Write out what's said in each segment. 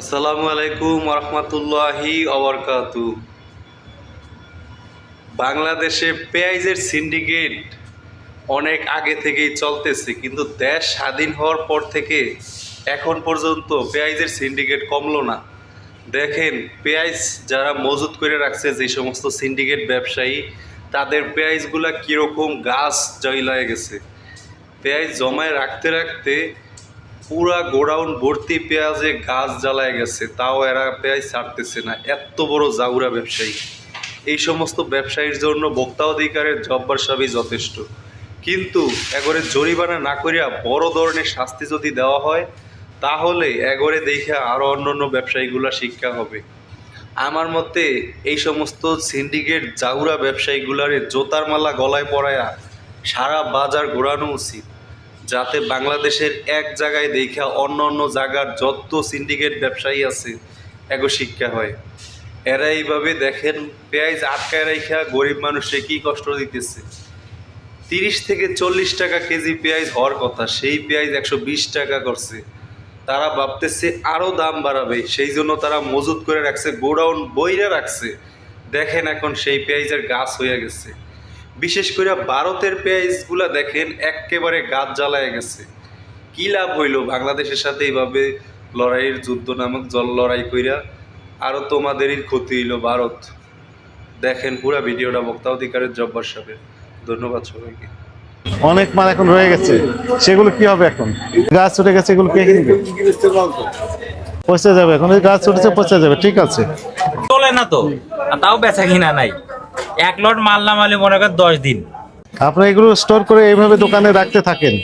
আসসালামু আলাইকুম রহমতুল্লাহি অবরকাতু বাংলাদেশে পেঁয়াজের সিন্ডিকেট অনেক আগে থেকেই চলতেছে, কিন্তু দেশ স্বাধীন হওয়ার পর থেকে এখন পর্যন্ত পেঁয়াজের সিন্ডিকেট কমলো না। দেখেন, পেঁয়াজ যারা মজুত করে রাখছে, যে সমস্ত সিন্ডিকেট ব্যবসায়ী, তাদের পেঁয়াজগুলা কীরকম গাছ জয়লায় গেছে। পেঁয়াজ জমায় রাখতে রাখতে পুরা গোডাউন ভর্তি পেঁয়াজে গাছ জ্বালায় গেছে, তাও এরা পেঁয়াজ ছাড়তেছে না। এত বড় জাউরা ব্যবসায়ী। এই সমস্ত ব্যবসায়ীর জন্য ভোক্তা অধিকারের জব্বার সবই যথেষ্ট। কিন্তু এগরে জরিমানা না করিয়া বড় ধরনের শাস্তি যদি দেওয়া হয়, তাহলে এগরে দেখে আরও অন্যান্য ব্যবসায়ীগুলা শিক্ষা হবে। আমার মতে এই সমস্ত সিন্ডিকেট জাউরা ব্যবসায়ীগুলারে জোতার মালা গলায় পরায়া সারা বাজার ঘোরানো উচিত। যাতে বাংলাদেশের এক জায়গায় দেখা অন্য অন্য জায়গার যত সিন্ডিকেট ব্যবসায়ী আছে, এগো শিক্ষা হয়। এরা এইভাবে দেখেন, পেঁয়াজ আটকায় রাখা গরিব মানুষে কি কষ্ট দিতেছে। তিরিশ থেকে চল্লিশ টাকা কেজি পেঁয়াজ হওয়ার কথা, সেই পেঁয়াজ একশো বিশ টাকা করছে। তারা ভাবতেছে আরও দাম বাড়াবে, সেই জন্য তারা মজুত করে রাখছে, গোডাউন বইরা রাখছে। দেখেন এখন সেই পেঁয়াজের গাছ হয়ে গেছে। বিশেষ করে ভারতের পেঁয়াজগুলা দেখেন একেবারে গাছ জ্বালায় গেছে। কি লাভ হইল বাংলাদেশের সাথে এইভাবে লড়াইয়ের যুদ্ধ নামক জল লড়াই কইরা? আরও তোমাদেরই ক্ষতি হইল ভারত। দেখেন পুরা ভিডিওটা বক্তা অধিকারের জব্বার সাথে ধন্যবাদ সবাইকে। অনেক মাল এখন রয়ে গেছে। সেগুলো কি হবে এখন? গাছ উঠে গেছে এগুলো কে কিনবে? পচে যাবে। এখন গাছ উঠেছে পচে যাবে। ঠিক আছে। চলে না তো? তাও বেচা কিনা নাই। এক লট মাল নামালে মনে করেন দশ দিন। আপনি এগুলো স্টোর করে এইভাবে দোকানে রাখতে থাকেন।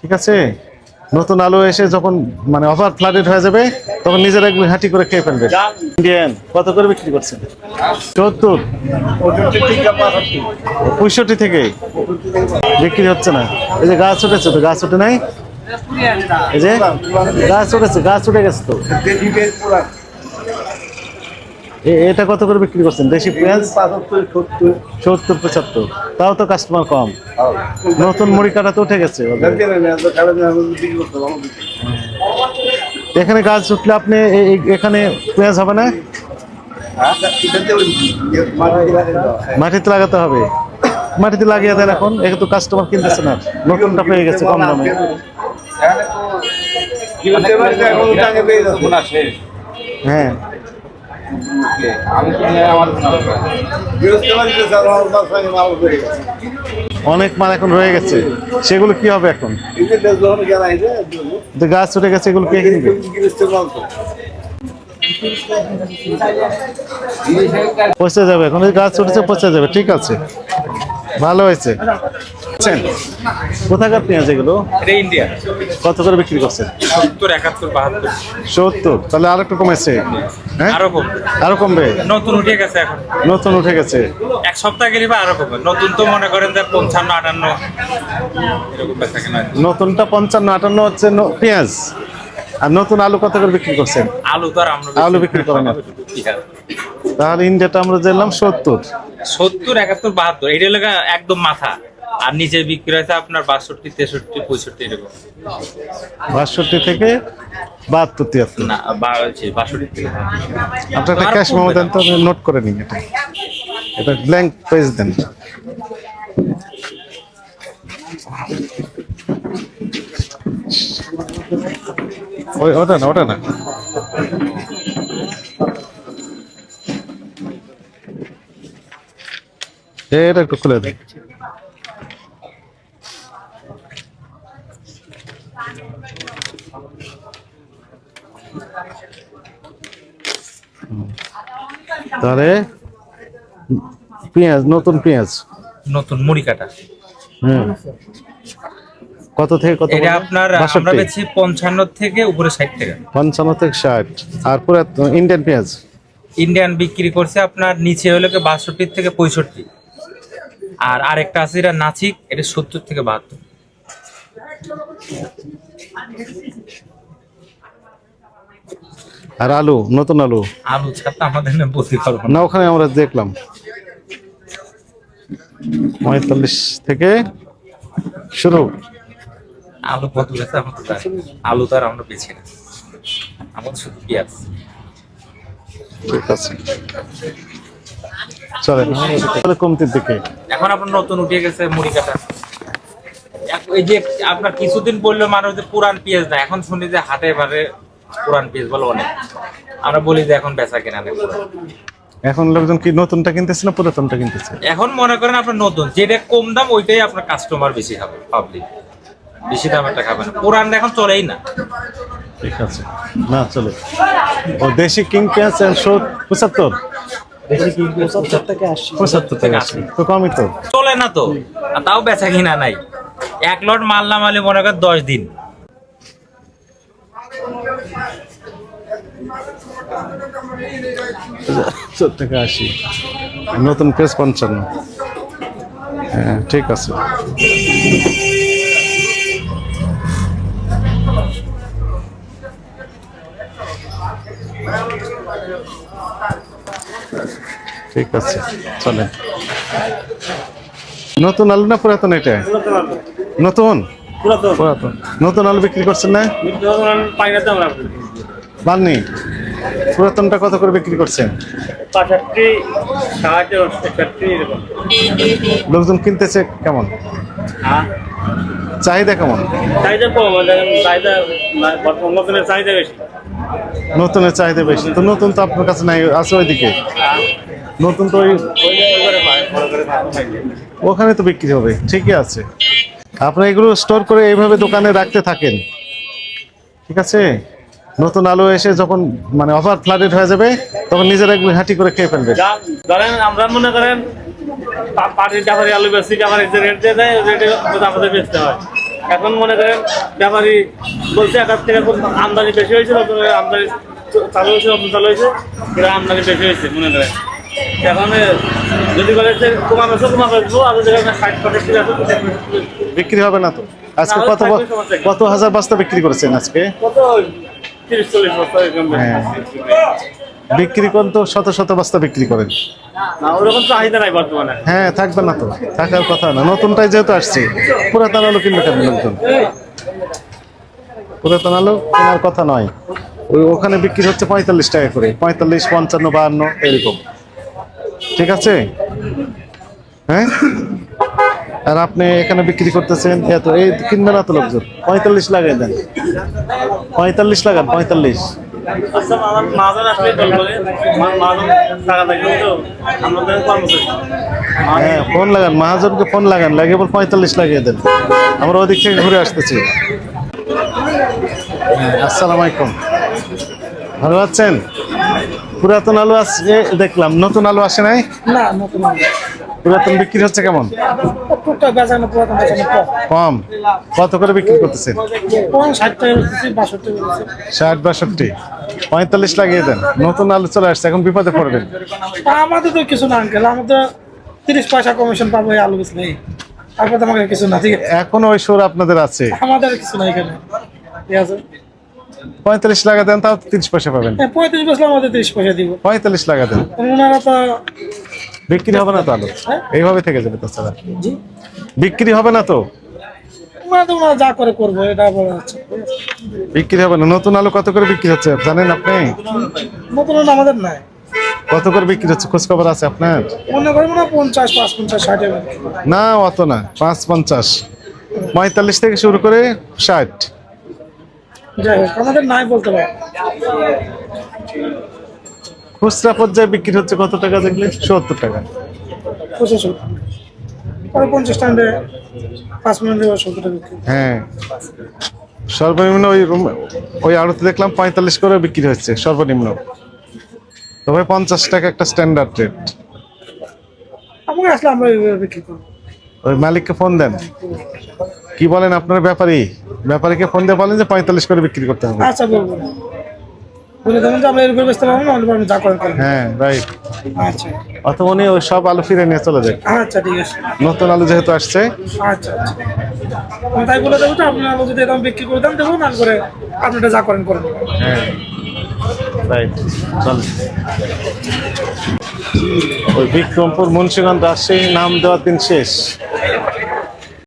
ঠিক আছে? নতুন আলু এসে যখন মানে অফার ফ্লাডেড হয়ে যাবে, তখন নিজেরা এগুলো হাঁটি করে খেয়ে ফেলবে। ইন্ডিয়ান কত করে বিক্রি করছেন? সত্তর পঁয়ষট্টি থেকে। বিক্রি হচ্ছে না। এই যে গাছ উঠেছে তো, গাছ উঠে নাই? এই যে গাছ উঠেছে, গাছ উঠে গেছে তো। এটা কত করে বিক্রি করছেন? দেশি পেঁয়াজ? সত্তর। পঁচাত্তর। তাও তো কাস্টমার কম। নতুন মুড়ি কাটা তো উঠে গেছে ওদের। এখানে গাছ উঠলে আপনি এখানে পেঁয়াজ হবে না? মাটিতে লাগাতে হবে। মাটিতে লাগিয়ে দেন এখন। একে তো কাস্টমার কিনতেছে না। নতুনটা পেয়ে গেছে কম দামে। হ্যাঁ। অনেক মাল এখন রয়ে গেছে। সেগুলো কি হবে এখন? গাছ উঠে গেছে, এগুলো কে কিনবে? পচে যাবে, এখন গাছ উঠেছে, পচে যাবে, ঠিক আছে। ভালো হয়েছে। বুঝছেন? কোথাকার পেঁয়াজ এগুলো? এটা ইন্ডিয়া কত করে বিক্রি করছেন? সত্তর একাত্তর বাহাত্তর। সত্তর। তাহলে আর একটু কমেছে। হ্যাঁ? আরও কম আরও কমবে? নতুন উঠে গেছে এখন। নতুন উঠে গেছে। এক সপ্তাহ গেলে বা আরও কমবে। নতুন তো মনে করেন যে পঞ্চান্ন আটান্ন। এরকম নতুনটা পঞ্চান্ন আটান্ন হচ্ছে পেঁয়াজ। আর নতুন আলু কত করে বিক্রি করছেন? আলু তো আলু বিক্রি করেন না। তাহলে ইন্ডিয়াটা আমরা জানলাম সত্তর। সত্তর একাত্তর বাহাত্তর। এটা লেখা একদম মাথা। আর নিচে বিক্রি হয়েছে আপনার বাষট্টি তেষট্টি পঁয়ষট্টি এরকম। বাষট্টি থেকে বাহাত্তর তিয়াত্তর না বাষট্টি থেকে আপনার একটা ক্যাশ মেমো দেন তো নোট করে নিই এটা। এটা ব্ল্যাঙ্ক পেজ দেন। ওই ওটা না ওটা না। এটা একটু খুলে দেন। তাহলে পেঁয়াজ নতুন পেঁয়াজ। নতুন মুড়ি কাটা। হুম। কত থেকে কত এটা আপনার আমরা বেছি পঞ্চান্ন থেকে উপরে ষাট টাকা। পঞ্চান্ন থেকে ষাট। আর পুরো ইন্ডিয়ান পেঁয়াজ? ইন্ডিয়ান বিক্রি করছে আপনার নিচে হলো কি বাষট্টি থেকে পঁয়ষট্টি। আর আরেকটা আছে এটা নাচিক এটা সত্তর থেকে বাহাত্তর। আর আলু নতুন আলু? আলু ছাড়া আমাদের না বলতে পারব না না ওখানে আমরা দেখলাম। পঁয়তাল্লিশ থেকে শুরু। আলু কত। আলু তো আর আমরা বেছি না। আমার শুধু পেঁয়াজ। ঠিক আছে। চলেন তাহলে কমতির দিকে। এখন আপনার নতুন উঠে গেছে মুড়ি কাটা। এই যে আপনার কিছুদিন বলল মানুষ যে পুরান পেঁয়াজ না এখন শুনি যে হাটে বারে পুরান পেঁয়াজ বলো অনেক। আমরা বলি যে এখন বেচা কেনা নেই এখন লোকজন কি নতুনটা কিনতেছে না পুরাতনটা কিনতেছে? এখন মনে করেন আপনার নতুন যেটা কম দাম ওইটাই আপনার কাস্টমার বেশি খাবে পাবলিক বেশি দামেরটা খাবে না। পুরান এখন চলেই না। ঠিক আছে। না চলে। ও দেশি কিং পেঁয়াজ পঁচাত্তর। পঁচাত্তর থেকে আশি। তো কমই তো। চলে না তো। আর তাও বেচা কিনা নাই। এক লট মাল নামালে মনে করেন দশ দিন। সত্তর থেকে আশি। নতুন পেঁয়াজ পঞ্চান্ন। হ্যাঁ ঠিক আছে। ঠিক আছে চলে নতুন আলু না পুরাতন এটা? নতুন পুরাতন। নতুন আলু বিক্রি করছেন না? পাননি পুরাতনটা কত করে বিক্রি করছেন? লোকজন কিনতেছে কেমন? হ্যাঁ। চাহিদা কেমন? চাহিদা কম চাহিদা নতুনের চাহিদা বেশি। নতুনের চাহিদা বেশি। তো নতুন তো আপনার কাছে নাই আছে ওইদিকে? নতুন তো। ওখানে তো বিক্রি হবে ঠিকই আছে। আপনি এগুলো স্টোর করে এইভাবে দোকানে রাখতে থাকেন। ঠিক আছে? নতুন আলু এসে যখন মানে অফার ফ্লাডেড হয়ে যাবে তখন নিজেরা এগুলো হাঁটি করে খেয়ে ফেলবে। ধরেন আমরা মনে করেন পাটির ব্যাপারী আলু বেশি ব্যাপারী যে রেট দিয়ে দেয় রেটে আমাদের বেচতে হয়। এখন মনে করেন ব্যাপারী বলছে একার থেকে আমদানি বেশি হয়েছে নতুন আমদানি চালু হয়েছে নতুন চালু হয়েছে এটা আমদানি বেশি হয়েছে মনে করেন। এখন এ, যদি বলে যে কমা বেসো কমা বেসবো আর যদি ষাট পঁয়ষট্টি বিক্রি হবে না তো। আজকে কত? কত হাজার বস্তা বিক্রি করেছেন আজকে? কত? হ্যাঁ। বিক্রি করেন তো শত শত বস্তা বিক্রি করেন। হ্যাঁ থাকবে না তো। থাকার কথা না। নতুনটাই যেহেতু আসছে পুরাতন আলু কিনবে কেন লোকজন পুরাতন আলু কেনার কথা নয়। ওই ওখানে বিক্রি হচ্ছে পঁয়তাল্লিশ টাকা করে। পঁয়তাল্লিশ পঞ্চান্ন বাহান্ন এরকম। ঠিক আছে? হ্যাঁ? আর আপনি এখানে বিক্রি করতেছেন এত এই কিনবে না তো লোকজন। পঁয়তাল্লিশ লাগাই দেন। পঁয়তাল্লিশ লাগান, পঁয়তাল্লিশ। হ্যাঁ ফোন লাগান, মহাজনকে ফোন লাগান পঁয়তাল্লিশ লাগিয়ে দেন। আমরা ওদিক থেকে ঘুরে আসতেছি। হ্যাঁ আসসালামু আলাইকুম। ভালো আছেন? পুরাতন আলু আসছে দেখলাম, নতুন আলু আসে নাই? না, নতুন পুরাতন বিক্রি হচ্ছে কেমন? কম। কত করে বিক্রি করতেছেন? ষাট বাষট্টি ষাট বাষট্টি। পঁয়তাল্লিশ লাগিয়ে দেন। নতুন আলু চলে আসছে এখন বিপদে পড়বেন। আমাদের তো কিছু না আঙ্কেল। আমাদের তিরিশ পয়সা কমিশন পাবো এই আলু তারপর তো কিছু না ঠিক আছে? এখনও ওই সুর আপনাদের আছে। আমাদের কিছু না এখানে। ঠিক আছে? পঁয়তাল্লিশ লাগা দেন তাও তিরিশ পয়সা পাবেন। হ্যাঁ, পঁয়ত্রিশ বেচলে আমাদের তিরিশ পয়সা দিব। পঁয়তাল্লিশ লাগা দেন। ওনারা তো বিক্রি হবে না তো আলু? এইভাবে থেকে যাবে তাছাড়া বিক্রি হবে না তো? যা করে করব এটা বিক্রি হবে না। নতুন আলু কত করে বিক্রি হচ্ছে? জানেন আপনি? নতুন আলু আমাদের নাই। কত করে বিক্রি হচ্ছে? খোঁজ খবর আছে আপনার? মনে না পঞ্চাশ পাঁচ পঞ্চাশ ষাট না অত না। পাঁচ পঞ্চাশ। পঁয়তাল্লিশ থেকে শুরু করে ষাট। যাই হোক আমাদের নাই বলতে পারব খুচরা পর্যায়ে বিক্রি হচ্ছে কত টাকা দেখলে? সত্তর টাকা। পঞ্চাশ টাইমে পাঁচ মিনিট সত্তর টাকা হ্যাঁ। সর্বনিম্ন ওই রুম ওই আড়তে দেখলাম পঁয়তাল্লিশ করে বিক্রি হচ্ছে সর্বনিম্ন। তবে পঞ্চাশ টাকা একটা স্ট্যান্ডার্ড রেট আমাকে আসলে আমরা বিক্রি করব ওই মালিককে ফোন দেন। কি বলেন আপনার ব্যাপারী? ব্যাপারীকে ফোন দিয়ে বলেন যে পঁয়তাল্লিশ করে বিক্রি করতে হবে। আচ্ছা বলব। বলে দেবেন যে আমরা এরকম বেচতে পারব না আপনি যা করেন করেন। হ্যাঁ রাইট আচ্ছা। অথবা উনি ওই সব আলু ফিরে নিয়ে চলে যায় আচ্ছা ঠিক আছে। নতুন আলু যেহেতু আসছে। আচ্ছা আচ্ছা। তাই বলে দেবো তো আপনি আলু যদি এরকম বিক্রি করে দেন দেবো না করে যা করেন করেন। হ্যাঁ রাইট চল। ওই বিক্রমপুর মুন্সিগঞ্জ রাজশাহী নাম দেওয়ার দিন শেষ।